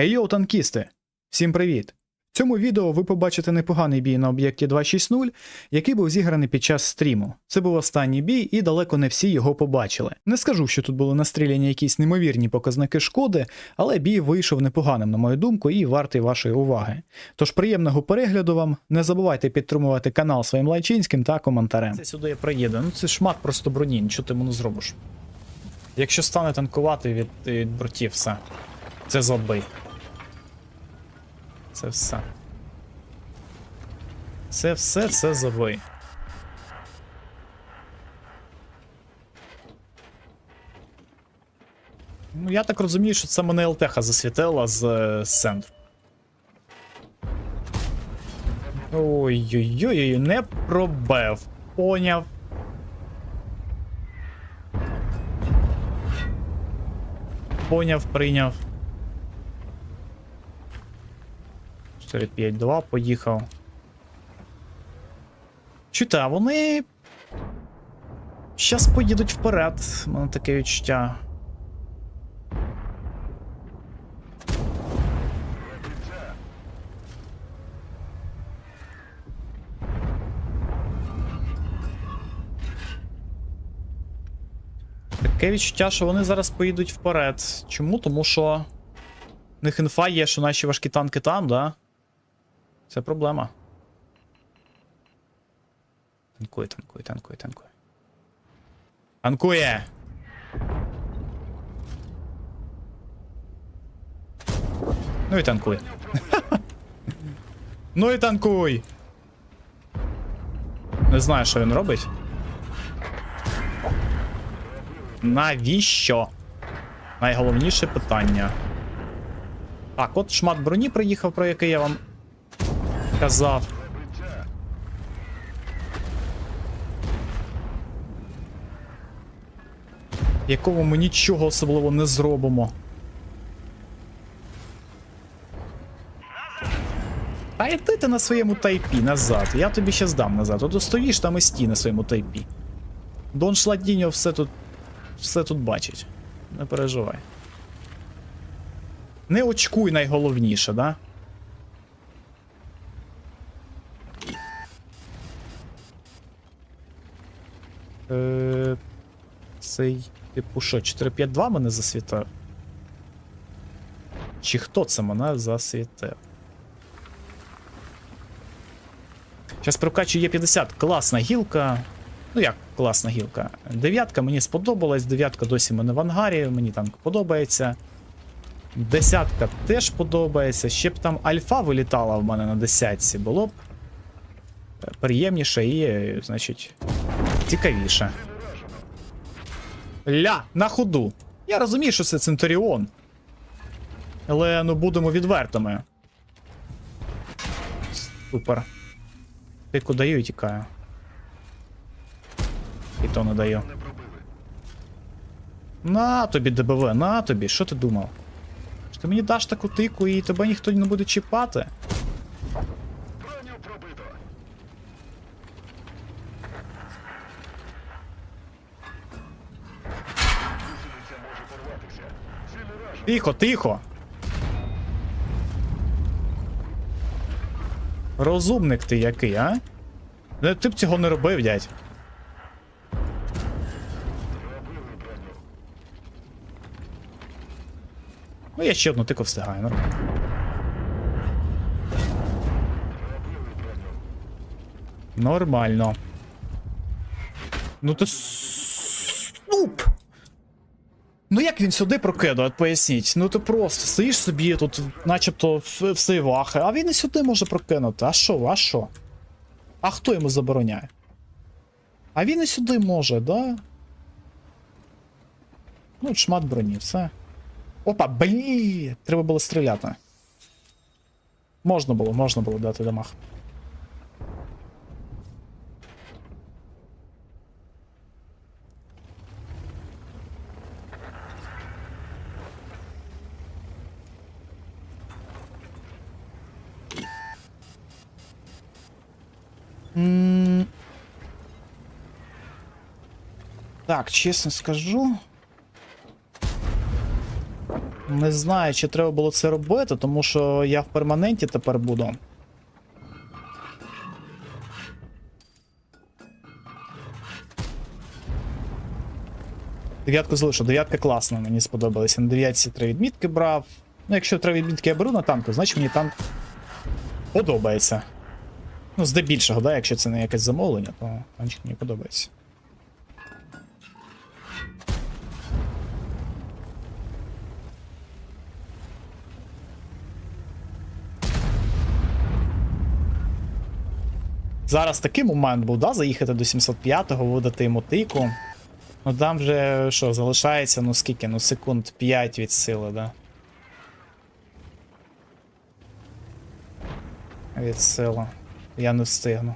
Ейо, танкісти! Всім привіт! В цьому відео ви побачите непоганий бій на об'єкті 260, який був зіграний під час стріму. Це був останній бій, і далеко не всі його побачили. Не скажу, що тут були настріляні якісь неймовірні показники шкоди, але бій вийшов непоганим, на мою думку, і вартий вашої уваги. Тож приємного перегляду вам. Не забувайте підтримувати канал своїм лайчинським та коментарем. Це сюди приїде. Ну це шмат просто броні, нічого ти не зробиш. Якщо стане танкувати від, від бортів, все. Це забий. Це все. Це все це забий. Ну, я так розумію, що це мене ЛТХ засвітила з, е, з центру. Ой-ой-ой, не пробив. Поняв. Поняв, прийняв. 4-5-2 поїхав. Чуєте, а вони. Щас поїдуть вперед. У мене таке відчуття. Таке відчуття, що вони зараз поїдуть вперед. Чому? Тому що. В них інфа є, що наші важкі танки там, да? Це проблема. Танкує, танкує, танкує, танкує. Танкує! Ну і танкуй. ну і танкуй! Не знаю, що він робить. Навіщо? Найголовніше питання. Так, от шмат броні приїхав, про який я вам казав. Якого ми нічого особливо не зробимо. Та йди ти на своєму тайпі назад. Я тобі ще здам назад. От стоїш там і стій на своєму тайпі. Дон Шладіньо все тут. все тут бачить. Не переживай. Не очкуй найголовніше, да? Е, Цей, типу, що, 452 мене засвітив? Чи хто це мене засвітив? Зараз прокачую Є50. Класна гілка. Ну як класна гілка? Дев'ятка мені сподобалась, дев'ятка досі мене в ангарі, мені танк подобається. Десятка теж подобається. Ще б там альфа вилітала в мене на десятці, було б приємніше і, значить, цікавіше. Ля, на ходу. Я розумію, що це Центуріон. Але ну будемо відвертими. Супер. Тику даю і тікаю. І то не даю. На тобі ДБВ, на тобі, що ти думав? Що ти мені даш таку тику і тебе ніхто не буде чіпати? Тихо, тихо. Розумник ти який, а? Ти б цього не робив, дядь. Ну, я ще одну тику встигаю, нормально. Нормально. Ну ти. Ну як він сюди прокидав, от поясніть. Ну ти просто стоїш собі тут, начебто в, в сейвахи, а він і сюди може прокинути. А що, а що? А хто йому забороняє? А він і сюди може, да? Ну, шмат броні, все. Опа, блі! Треба було стріляти. Можна було, можна було дати дамаг. Так, чесно скажу. Не знаю, чи треба було це робити, тому що я в перманенті тепер буду. Дев'ятку залишу, дев'ятка класна, мені сподобалася. На дев'ятці три відмітки брав. Ну, якщо три відмітки я беру на танку, значить мені танк подобається. Ну, здебільшого, да, якщо це не якесь замовлення, то танчик мені подобається. Зараз такий момент був, да, заїхати до 705-го, видати йому тику. Ну там вже що, залишається, ну скільки, ну секунд 5 від сили, да. Від сили. Я не встигну.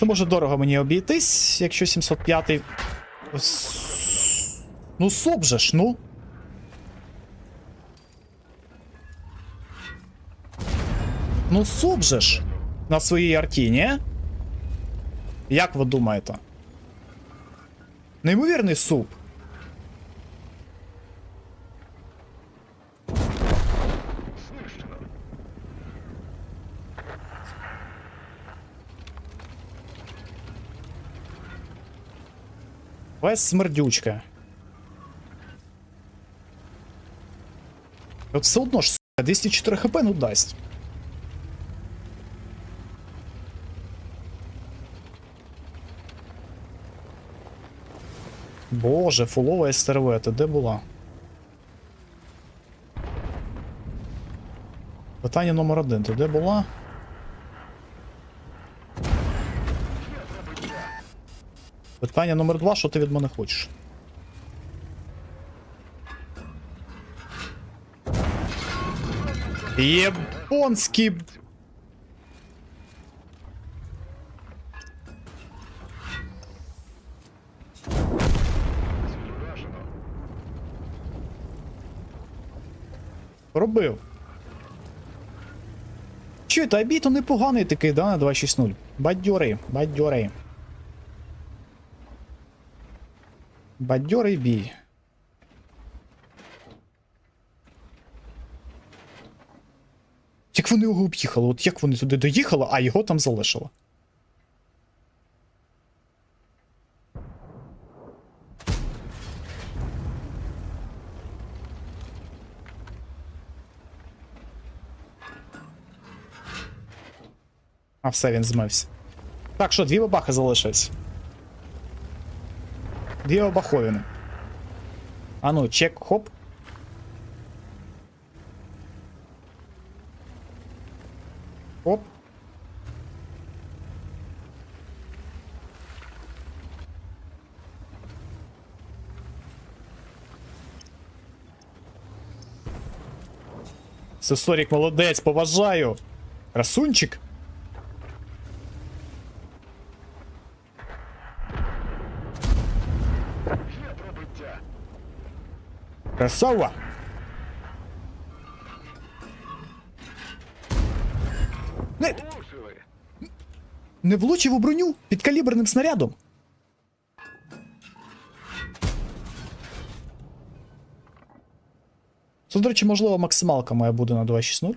Може дорого мені обійтись, якщо 705. Ос- Ну, соп же ж, ну. Ну, соп же ж. На своїй арті, ні? Як ви думаєте? Неймовірний суп. Весь смердючка. От все одно ж, сука, 204 хп ну дасть. Боже, фулова СТРВ, ти де була? Питання номер один, ти де була? Питання номер два, що ти від мене хочеш? Єбонський. Робив. Чуєте, Абіто непоганий такий, да, на 2.6.0. Бадьорий, бадьорий. Бадьорий бій. Як вони його об'їхали? От як вони туди доїхали, а його там залишили? А все, він змився. Так, що, дві бабахи залишились. Дві бабаховіни. А ну, чек, хоп. Оп. Сесорік молодець, поважаю. Красунчик. Є пробиття. Красава. Не, не влучив у броню під калібрним снарядом. Це, до речі, можливо, максималка моя буде на 2.6.0.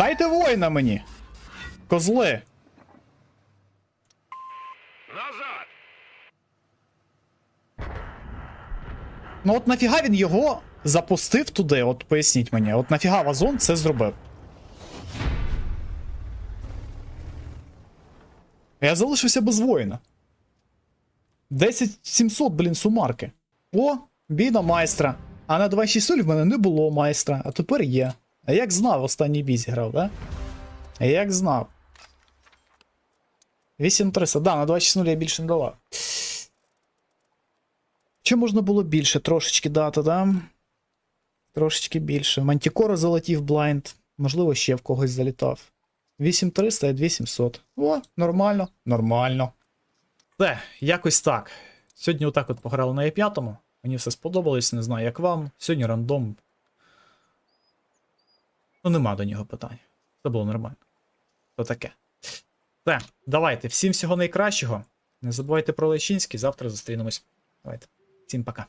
Дайте воїна мені. Козли. Назад. Ну от нафіга він його запустив туди, от поясніть мені, от нафіга Вазон це зробив. Я залишився без воїна. 10700, блін, сумарки. О, біда майстра. А на 2.6 в мене не було майстра, а тепер є. А як знав, останній бій зіграв, да? Як знав. 8300, да, на 260 я більше не дала. Чи можна було більше трошечки дати, да? Трошечки більше. Мантікора залетів блайнд. Можливо, ще в когось залітав. 8300 і 2700. О, нормально. Нормально. Все, якось так. Сьогодні отак от пограли на Е5. Мені все сподобалось, не знаю, як вам. Сьогодні рандом. Ну, нема до нього питань. Це було нормально. То таке. Все, давайте. Всім всього найкращого. Не забувайте про Лещинський. Завтра зустрінемось. Давайте. Всім пока.